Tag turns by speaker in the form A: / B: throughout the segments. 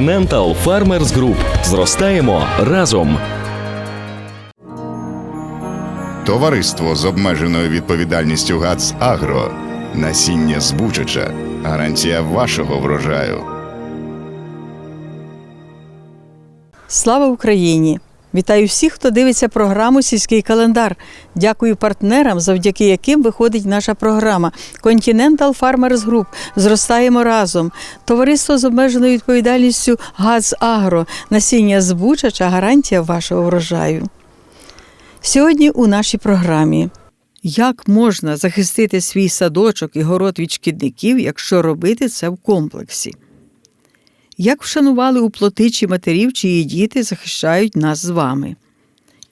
A: Continental Farmers Group. Зростаємо разом.
B: Товариство з обмеженою відповідальністю ГАЦ Агро. Насіння збучача. Гарантія вашого врожаю.
C: Слава Україні! Вітаю всіх, хто дивиться програму Сільський календар. Дякую партнерам, завдяки яким виходить наша програма Continental Farmers Group. Зростаємо разом. Товариство з обмеженою відповідальністю ГАЗ Агро. Насіння збучача гарантія вашого врожаю. Сьогодні у нашій програмі. Як можна захистити свій садочок і город від шкідників, якщо робити це в комплексі? Як вшанували у плотичі матерів, чиї діти захищають нас з вами?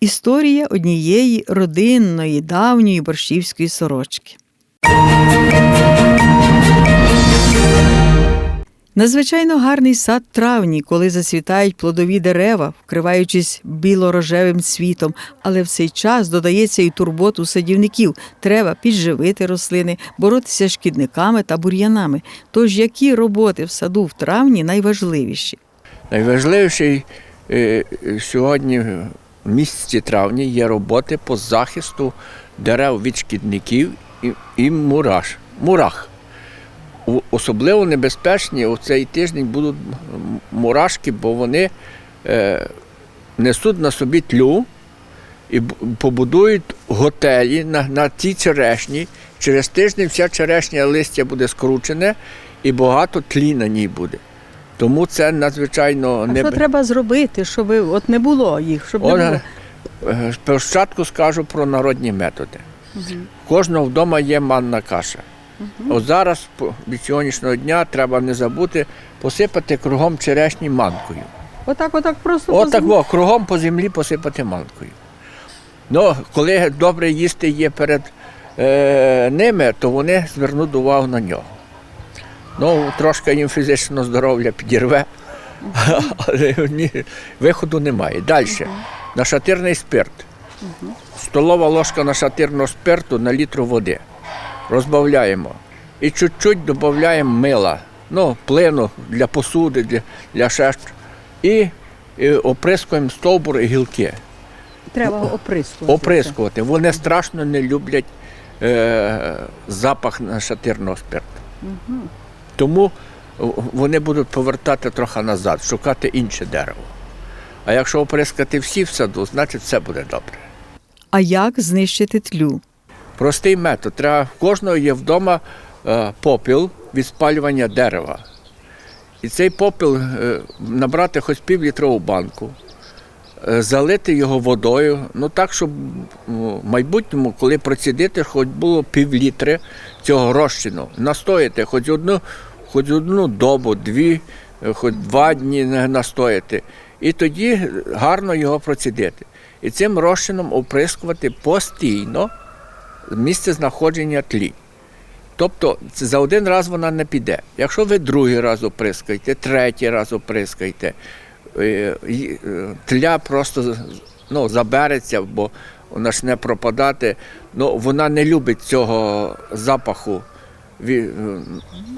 C: Історія однієї родинної давньої борщівської сорочки. Надзвичайно гарний сад травні, коли зацвітають плодові дерева, вкриваючись білорожевим цвітом, але в цей час додається і турботу садівників. Треба підживити рослини, боротися шкідниками та бур'янами. Тож які роботи в саду в травні найважливіші?
D: Найважливіший е, сьогодні в місяці травні є роботи по захисту дерев від шкідників і мураш, мурах. Особливо небезпечні у цей тиждень будуть мурашки, бо вони е, несуть на собі тлю і побудують готелі на, на цій черешні. Через тиждень вся черешня листя буде скручене і багато тлі на ній буде. Тому це надзвичайно
C: А
D: не
C: що треба зробити, щоб от не було їх? Щоб не було?
D: Е, спочатку скажу про народні методи. У Кожного вдома є манна каша. От зараз, від сьогоднішнього дня, треба не забути посипати кругом черешні манкою.
C: Отак, отак просто
D: Отак,
C: позна-
D: о, кругом по землі посипати манкою. Ну, коли добре їсти є перед е, ними, то вони звернуть увагу на нього. Ну, трошки їм фізичне здоров'я підірве, але ні, виходу немає. Далі. Нашатирний спирт. Столова ложка нашатирного спирту на літру води. Розбавляємо. І чуть-чуть додаємо мила, ну, плину для посуди, для, для ще. що. І, і оприскуємо стовбур і гілки.
C: треба оприскувати.
D: Оприскувати. Вони страшно не люблять е, запах нашатирного спирту. Тому вони будуть повертати трохи назад, шукати інше дерево. А якщо оприскати всі в саду, значить все буде добре.
C: А як знищити тлю?
D: Простий метод. Треба, в кожного є вдома е, попіл від спалювання дерева. І цей попіл е, набрати хоч півлітрову банку, е, залити його водою, ну так, щоб в майбутньому, коли процідити, хоч було півлітри цього розчину, настояти хоч одну, хоч одну добу, дві, хоч два дні настояти. І тоді гарно його процідити. І цим розчином оприскувати постійно місце знаходження тлі. Тобто за один раз вона не піде. Якщо ви другий раз оприскаєте, третій раз оприскаєте, е, е, тля просто ну, забереться, бо почне пропадати. Ну, вона не любить цього запаху від, е,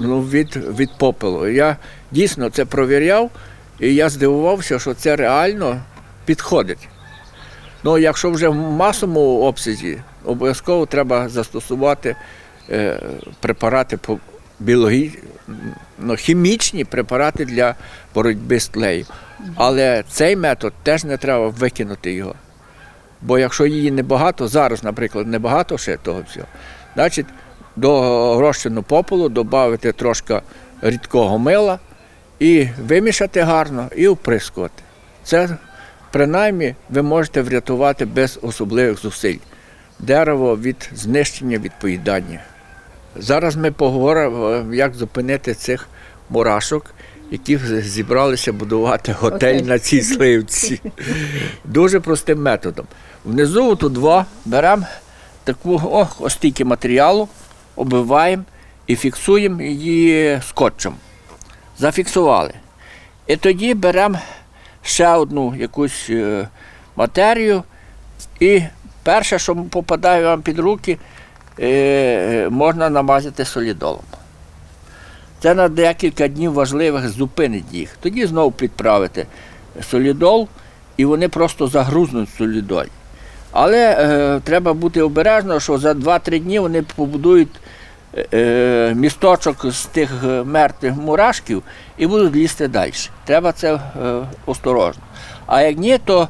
D: ну, від, від попелу. Я дійсно це провіряв, і я здивувався, що це реально підходить. Ну, якщо вже в масовому обсязі, обов'язково треба застосувати е, препарати по біологі... ну, хімічні препарати для боротьби з тлею. Але цей метод теж не треба викинути його. Бо якщо її небагато, зараз, наприклад, небагато ще того всього, значить до розчину попелу додати трошки рідкого мила і вимішати гарно і оприскувати. Це принаймні ви можете врятувати без особливих зусиль дерево від знищення, від поїдання. Зараз ми поговоримо, як зупинити цих мурашок, які зібралися будувати готель на цій сливці. Дуже простим методом. Внизу тут два беремо таку о, ось стільки матеріалу, оббиваємо і фіксуємо її скотчем. Зафіксували. І тоді беремо ще одну якусь е, матерію, і перше, що попадає вам під руки, е, можна намазати солідолом. Це на декілька днів важливих зупинить їх. Тоді знову підправити солідол, і вони просто загрузнуть в солідолі. Але е, треба бути обережно, що за 2-3 дні вони побудують е, е, місточок з тих е, мертвих мурашків і будуть лізти далі. Треба це е, осторожно. А як ні, то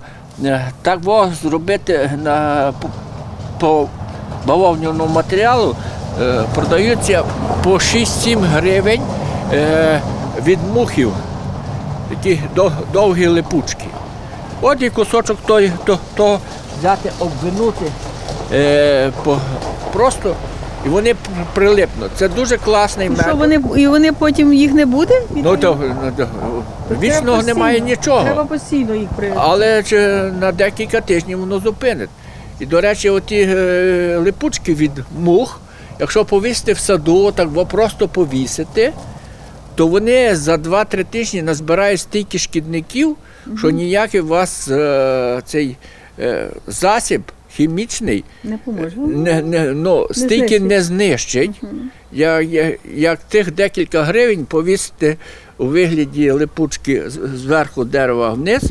D: так во зробити на, по, бавовняному матеріалу е, продаються по 6-7 гривень е, від мухів, такі довгі липучки. От і кусочок той, то, то взяти, обвинути е, просто, і вони прилипнуть. Це дуже класний метод.
C: Що вони і вони потім їх не буде?
D: Ну, то, ну, то, вічного немає нічого.
C: Треба постійно їх при.
D: Але чи на декілька тижнів воно зупинить. І, до речі, оті е, липучки від мух, якщо повісити в саду, так просто повісити, то вони за 2-3 тижні назбирають стільки шкідників, що ніякий у вас е, цей е, засіб хімічний
C: Не поможе.
D: не, не, ну, стільки
C: знищить.
D: не знищить, як, як, як тих декілька гривень повісити у вигляді липучки зверху дерева вниз,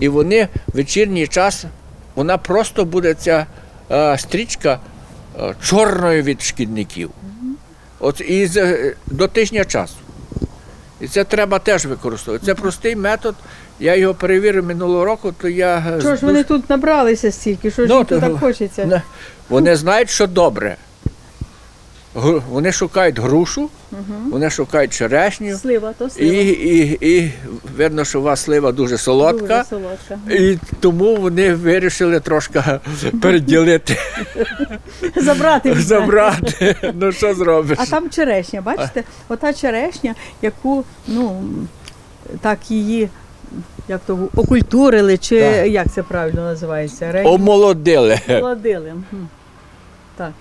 D: і вони в вечірній час, вона просто буде ця е, стрічка е, чорною від шкідників. От і з- до тижня часу. І це треба теж використовувати. Це простий метод. Я його перевірив минулого року, то я. е,
C: Що ж вони тут набралися стільки, що ж
D: Ну,
C: їм тут так хочеться?
D: Вони знають, що добре. Гру- Вони шукають грушу, вони шукають черешню.
C: Слива, то слива.
D: і, і видно, що у вас слива дуже солодка.
C: Дуже солодка.
D: І тому вони вирішили трошки переділити,
C: Забрати.
D: забрати. Ну що зробиш?
C: А там черешня, бачите? Ота черешня, яку, ну, так її, як то, окультурили, чи
D: Так.
C: як це правильно називається? Ре...
D: Омолодили.
C: Омолодили. Мгм. Так.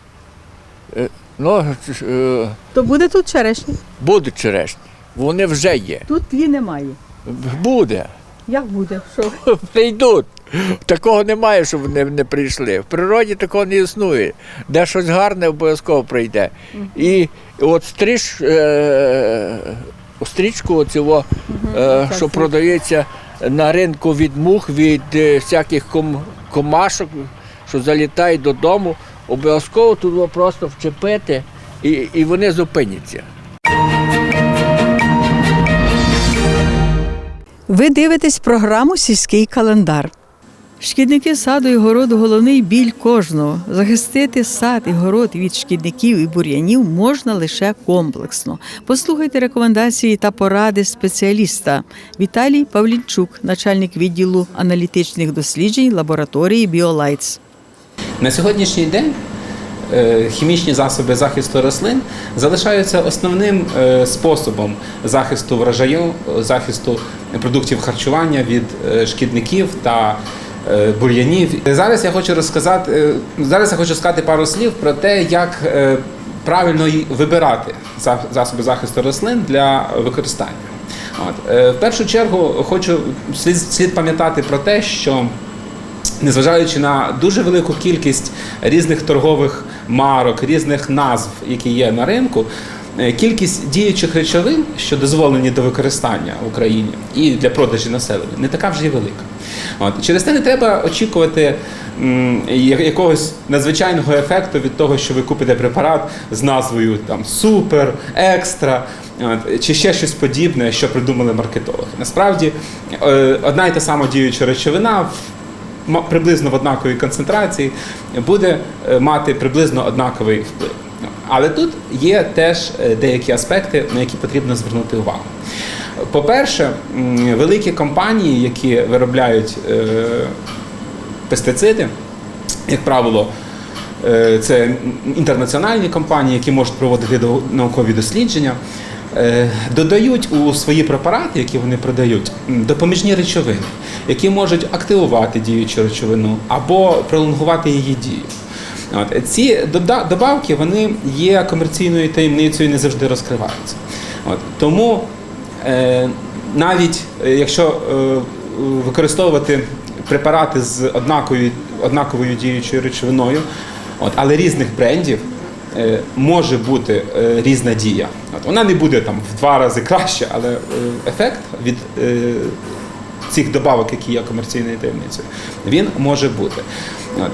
D: Ну, ж, е,
C: То буде тут черешня?
D: будуть черешні. Вони вже є.
C: Тут її немає.
D: Буде.
C: Як буде? Що?
D: Прийдуть. Такого немає, щоб вони не прийшли. В природі такого не існує. Де щось гарне, обов'язково прийде. І от стриж, е, стрічку оцього, е, що продається на ринку від мух, від е, всяких ком, комашок, що залітають додому, обов'язково тут просто вчепити і, і вони зупиняться.
C: Ви дивитесь програму Сільський календар. Шкідники саду і городу головний біль кожного. Захистити сад і город від шкідників і бур'янів можна лише комплексно. Послухайте рекомендації та поради спеціаліста Віталій Павлінчук, начальник відділу аналітичних досліджень лабораторії Біолайтс.
E: На сьогоднішній день е, хімічні засоби захисту рослин залишаються основним е, способом захисту врожаю, захисту продуктів харчування від е, шкідників та бур'янів. Зараз я хочу розказати, е, зараз я хочу сказати пару слів про те, як е, правильно вибирати засоби захисту рослин для використання. От. е, В першу чергу хочу слід, слід пам'ятати про те, що незважаючи на дуже велику кількість різних торгових марок, різних назв, які є на ринку, е, кількість діючих речовин, що дозволені до використання в Україні і для продажі населення, не така вже й велика. От. Через це не треба очікувати м, якогось надзвичайного ефекту від того, що ви купите препарат з назвою там супер, екстра от, чи ще щось подібне, що придумали маркетологи. Насправді е, одна й та сама діюча речовина приблизно в однаковій концентрації буде е, мати приблизно однаковий вплив. Але тут є теж е, деякі аспекти, на які потрібно звернути увагу. По-перше, великі компанії, які виробляють е, пестициди, як правило, е, це інтернаціональні компанії, які можуть проводити наукові дослідження, додають у свої препарати, які вони продають, допоміжні речовини, які можуть активувати діючу речовину або пролонгувати її дію. От, ці добавки вони є комерційною таємницею не завжди розкриваються. От, тому е, навіть е, якщо е, використовувати препарати з однаковою, однаковою діючою речовиною, от, але різних брендів, е, може бути е, різна дія. Вона не буде там в два рази краще, але ефект від цих добавок, які є комерційною таємницею, він може бути.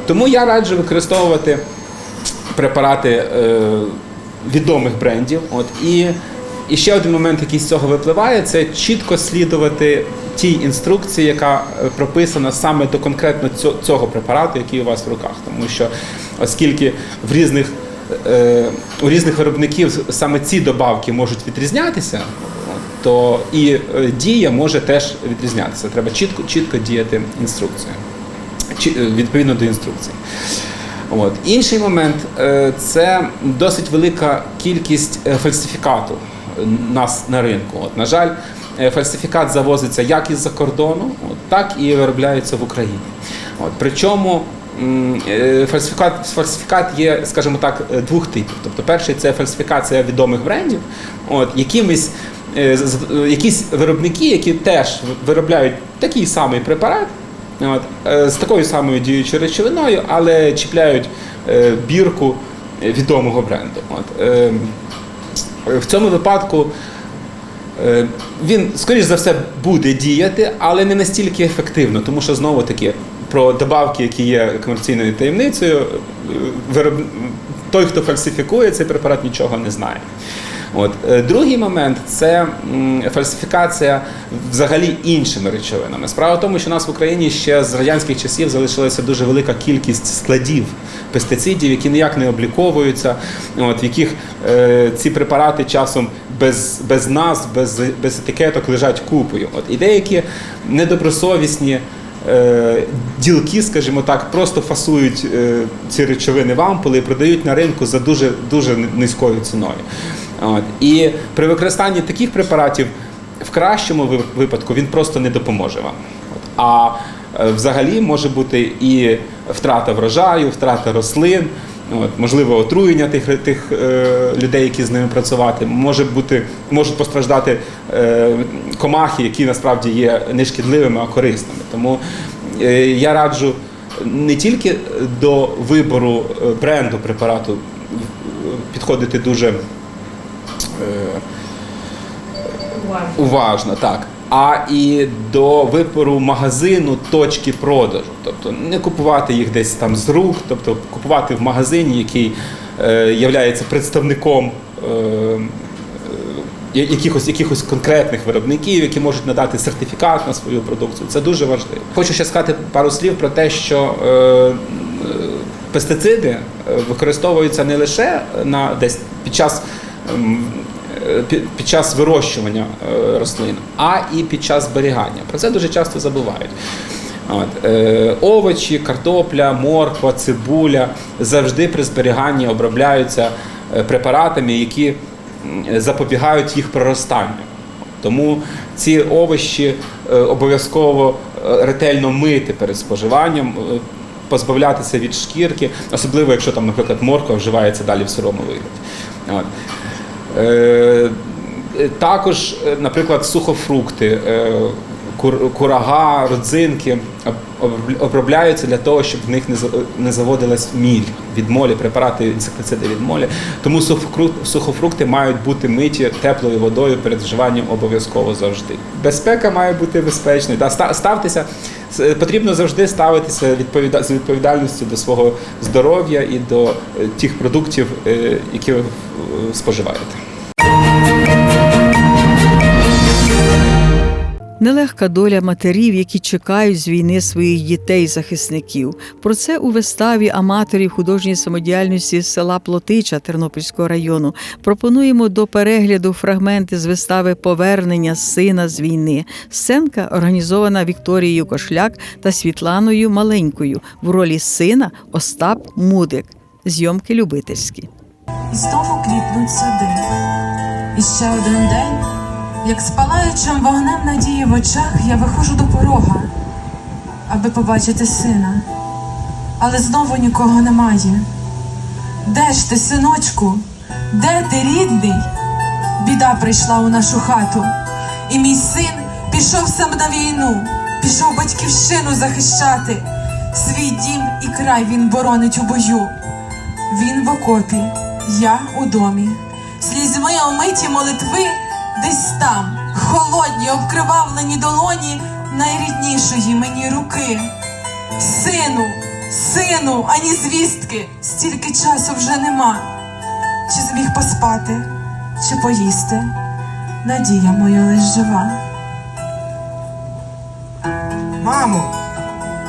E: Тому я раджу використовувати препарати е, відомих брендів. От, і, і ще один момент, який з цього випливає, це чітко слідувати тій інструкції, яка е, прописана саме до конкретно цього, препарату, який у вас в руках. Тому що оскільки в різних е, у різних виробників саме ці добавки можуть відрізнятися, то і е, дія може теж відрізнятися. Треба чітко, чітко діяти інструкцією, Чі- е, відповідно до інструкції. От. Інший момент е, це досить велика кількість фальсифікату нас на ринку. От, на жаль, фальсифікат завозиться як із-за кордону, так і виробляється в Україні. От, причому фальсифікат, фальсифікат є, скажімо так, двох типів. Тобто, перший це фальсифікація відомих брендів, от, якимись якісь виробники, які теж виробляють такий самий препарат, От, е, з такою самою діючою речовиною, але чіпляють е, бірку відомого бренду. От, е, в цьому випадку е, він, скоріш за все, буде діяти, але не настільки ефективно, тому що знову таки про добавки, які є комерційною таємницею, е, вироб... той, хто фальсифікує цей препарат, нічого не знає. От. Е, Другий момент це фальсифікація взагалі іншими речовинами. Справа в тому, що у нас в Україні ще з радянських часів залишилася дуже велика кількість складів пестицидів, які ніяк не обліковуються, от, в яких е, ці препарати часом без, без назв, без, без етикеток лежать купою. От, і деякі недобросовісні е, ділки, скажімо так, просто фасують е, ці речовини в ампули і продають на ринку за дуже, дуже низькою ціною. От. І при використанні таких препаратів в кращому ви- випадку він просто не допоможе вам. От. А е, взагалі може бути і втрата врожаю, втрата рослин, от, можливо, отруєння тих, тих е, людей, які з ними працювати. Може бути, можуть постраждати е, комахи, які насправді є не шкідливими, а корисними. Тому е, я раджу не тільки до вибору е, бренду препарату е, підходити дуже уважно, так. А і до вибору магазину точки продажу. Тобто не купувати їх десь там з рук, тобто купувати в магазині, який е, є представником е, е, якихось, якихось конкретних виробників, які можуть надати сертифікат на свою продукцію. Це дуже важливо. Хочу ще сказати пару слів про те, що е, е, пестициди використовуються не лише на десь під час. Ем, пі- Під час вирощування е, рослин, а і під час зберігання. Про це дуже часто забувають. От, е, овочі, картопля, морква, цибуля завжди при зберіганні обробляються е, препаратами, які запобігають їх проростанню. Тому ці овочі е, обов'язково ретельно мити перед споживанням, позбавлятися від шкірки, особливо якщо там, наприклад, морква вживається далі в сирому вигляді. Е, Також, е, наприклад, сухофрукти, е, курага, родзинки об- обробляються для того, щоб в них не не заводилась міль від молі, препарати інсектициди від молі. Тому сухофрукти, мають бути миті теплою водою перед вживанням обов'язково завжди. Безпека має бути безпечною. Ста- ставтеся, потрібно завжди ставитися відповіда- з відповідальністю до свого здоров'я і до е, тих продуктів, е, які ви е, споживаєте.
C: Нелегка доля матерів, які чекають з війни своїх дітей-захисників. Про це у виставі аматорів художньої самодіяльності з села Плотича Тернопільського району пропонуємо до перегляду фрагменти з вистави Повернення сина з війни. Сценка організована Вікторією Кошляк та Світланою Маленькою в ролі сина Остап Мудик. Зйомки любительські.
F: І знову квітнуть сади. І ще один день, як з палаючим вогнем надії в очах, я виходжу до порога, аби побачити сина. Але знову нікого немає. Де ж ти, синочку? Де ти, рідний? Біда прийшла у нашу хату, і мій син пішов сам на війну, пішов батьківщину захищати. Свій дім і край він боронить у бою. Він в окопі, я у домі, слізьми омиті молитви, десь там, холодні, обкривавлені долоні найріднішої мені руки. Сину, сину, ані звістки, стільки часу вже нема. Чи зміг поспати, чи поїсти? Надія моя лиш жива.
G: Мамо,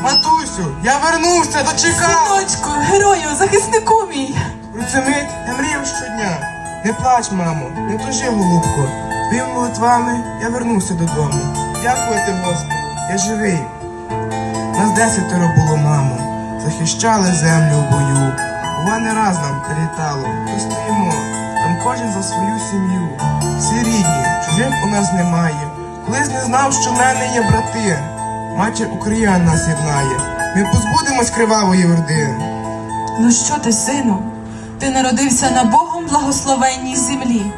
G: матусю, я вернувся, дочекав!
F: Синочку, герою, захиснику мій.
G: У цю мить я мріяв щодня. Не плач, мамо, не тужи, голубко. Твоїми молитвами я вернувся додому. Дякувати Господу, я живий. Нас десятеро було, мамо. Захищали землю в бою. Бува не раз нам прилітало, то стоїмо, там кожен за свою сім'ю. Всі рідні, чужих у нас немає. Колись не знав, що в мене є брати. Матір Україна нас єднає. Ми позбудемось кривавої орди.
F: Ну що ти, сину? Ти народився на Богом благословенній землі.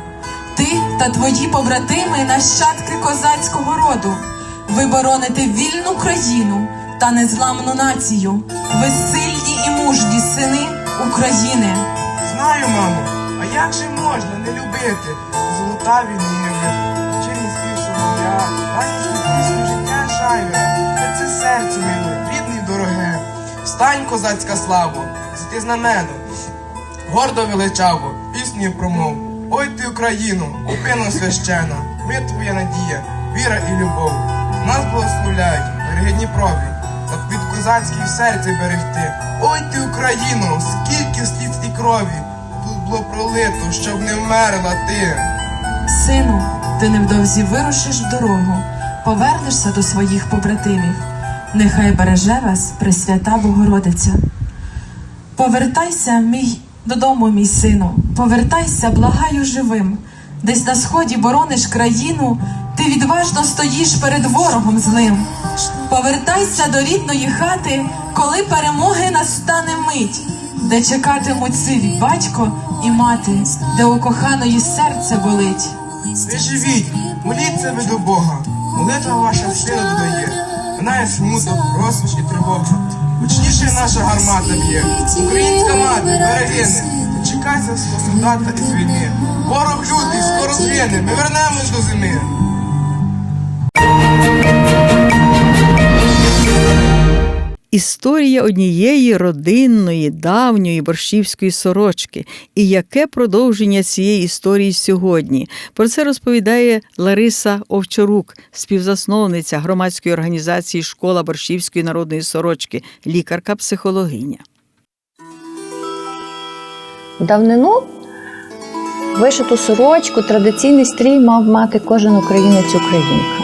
F: Ти та твої побратими нащадки козацького роду. Ви бороните вільну країну та незламну націю. Ви сильні і мужні сини України.
G: Знаю, мамо, а як же можна не любити золота війни, через спів солов'я, ранішню пісню життя шайна, та це серце миле, рідне дороге. Встань, козацька славо, ти знамено, гордо величаво, пісню промов. Ой ти Україну, купино священа, ми твоя надія, віра і любов. Нас благословляють, береги Дніпрові, так від козацьких серце берегти. Ой ти Україну, скільки сліз і крові тут було пролито, щоб не вмерла ти.
F: Сину, ти невдовзі вирушиш в дорогу, повернешся до своїх побратимів. Нехай береже вас Пресвята Богородиця. Повертайся, мій додому, мій сину, повертайся, благаю живим. Десь на сході борониш країну, ти відважно стоїш перед ворогом злим. Повертайся до рідної хати, коли перемоги настане мить, де чекатимуть сиві батько і мати, де у коханої серце болить.
G: Ви живіть, моліться ви до Бога, молитва ваша сила додає. Минає смуток, розпач і тривога. Гучніше наша гармата б'є. Українська мати, берегине, свого солдата із війни. Ворог лютий, скоро згине, ми вернемось до зими.
C: Історія однієї родинної, давньої борщівської сорочки. І яке продовження цієї історії сьогодні? Про це розповідає Лариса Овчарук, співзасновниця громадської організації Школа борщівської народної сорочки, лікарка-психологиня.
H: В давнину вишиту сорочку, традиційний стрій мав мати кожен українець українка.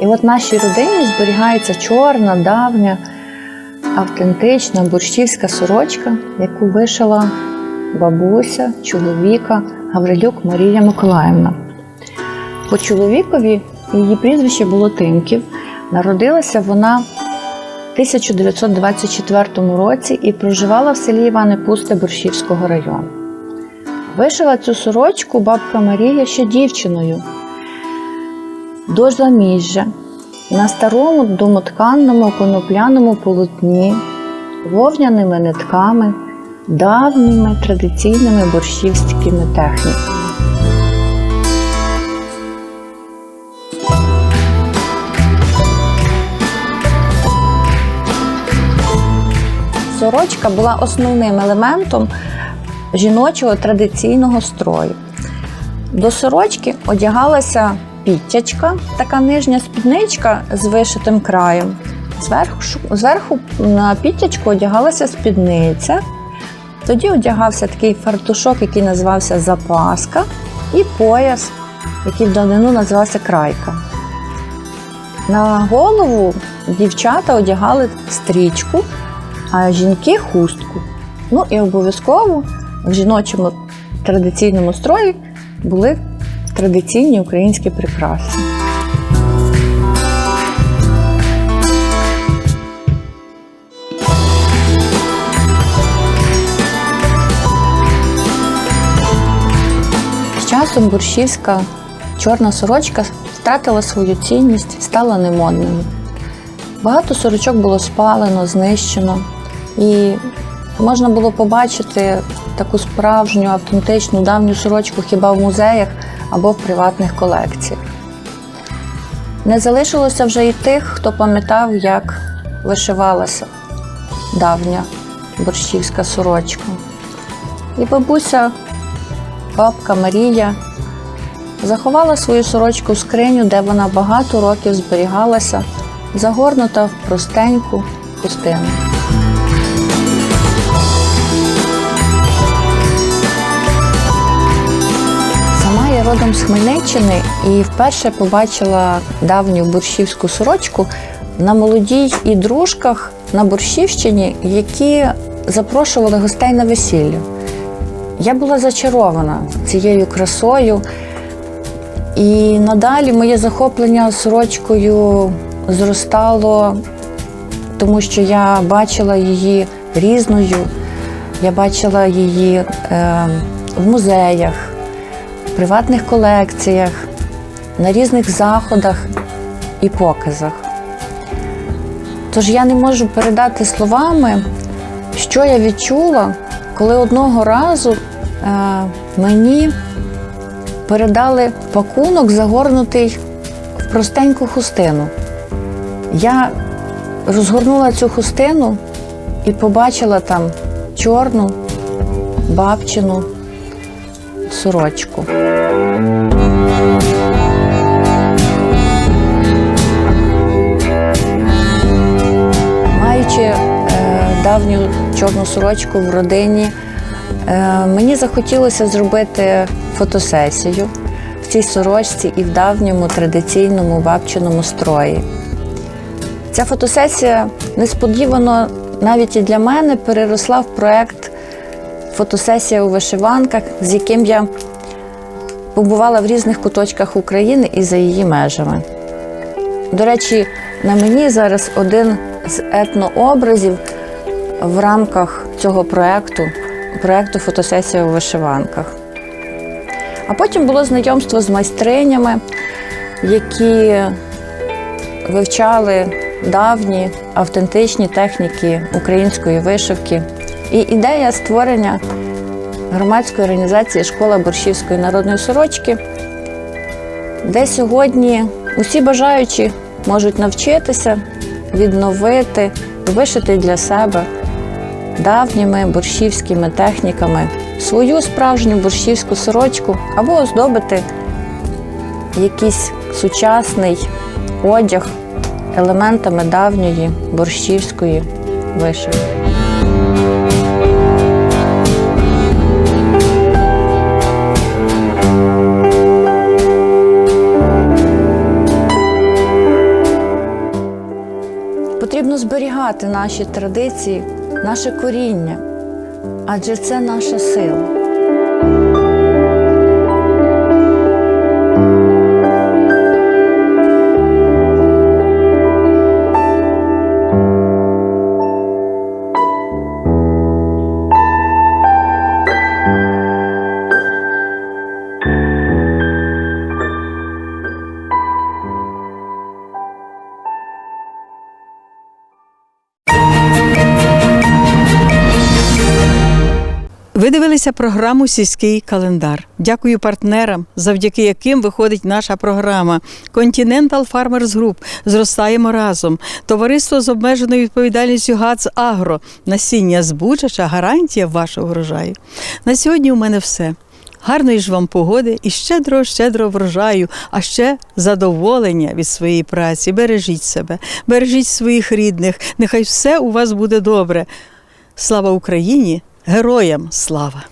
H: І от нашій родині зберігається чорна, давня, автентична борщівська сорочка, яку вишила бабуся, чоловіка Гаврилюк Марія Миколаївна. По чоловікові її прізвище було Тимків. Народилася вона 1924 році і проживала в селі Іване Пусте Борщівського району. Вишила цю сорочку бабка Марія ще дівчиною до заміжжя на старому домотканному конопляному полотні, вовняними нитками, давніми традиційними борщівськими техніками. Сорочка була основним елементом жіночого традиційного строю. До сорочки одягалася підтячка, така нижня спідничка з вишитим краєм. Зверху, зверху на підтячку одягалася спідниця. Тоді одягався такий фартушок, який називався запаска, і пояс, який в давнину називався крайка. На голову дівчата одягали стрічку, а жінки хустку. Ну і обов'язково в жіночому традиційному строї були традиційні українські прикраси. З часом борщівська чорна сорочка втратила свою цінність, стала немодною. Багато сорочок було спалено, знищено. І Можна було побачити таку справжню, автентичну давню сорочку хіба в музеях або в приватних колекціях. Не залишилося вже і тих, хто пам'ятав, як вишивалася давня борщівська сорочка. І бабуся, бабка Марія заховала свою сорочку в скриню, де вона багато років зберігалася, загорнута в простеньку хустину. Родом з Хмельниччини і вперше побачила давню борщівську сорочку на молодій і дружках на Борщівщині, які запрошували гостей на весілля. Я була зачарована цією красою, і надалі моє захоплення сорочкою зростало, тому що я бачила її різною, я бачила її е, в музеях, приватних колекціях, на різних заходах і показах. Тож я не можу передати словами, що я відчула, коли одного разу е, мені передали пакунок, загорнутий в простеньку хустину. Я розгорнула цю хустину і побачила там чорну бабчину сорочку. Маючи е, давню чорну сорочку в родині, е, мені захотілося зробити фотосесію в цій сорочці і в давньому традиційному бабчиному строї. Ця фотосесія несподівано навіть і для мене переросла в проект Фотосесія у вишиванках, з яким я побувала в різних куточках України і за її межами. До речі, на мені зараз один з етнообразів в рамках цього проекту, проекту Фотосесія у вишиванках. А потім було знайомство з майстринями, які вивчали давні автентичні техніки української вишивки. І ідея створення громадської організації Школа борщівської народної сорочки, де сьогодні усі бажаючі можуть навчитися, відновити, вишити для себе давніми борщівськими техніками свою справжню борщівську сорочку або оздобити якийсь сучасний одяг елементами давньої борщівської вишивки. Потрібно зберігати наші традиції, наше коріння, адже це наша сила.
C: Ви дивилися програму Сільський календар. Дякую партнерам, завдяки яким виходить наша програма. Continental Farmers Group. Зростаємо разом. Товариство з обмеженою відповідальністю ГАЦ Агро. Насіння збучача гарантія вашого врожаю. На сьогодні у мене все. Гарної ж вам погоди і щедро, щедро врожаю, а ще задоволення від своєї праці. Бережіть себе, бережіть своїх рідних. Нехай все у вас буде добре. Слава Україні! Героям слава!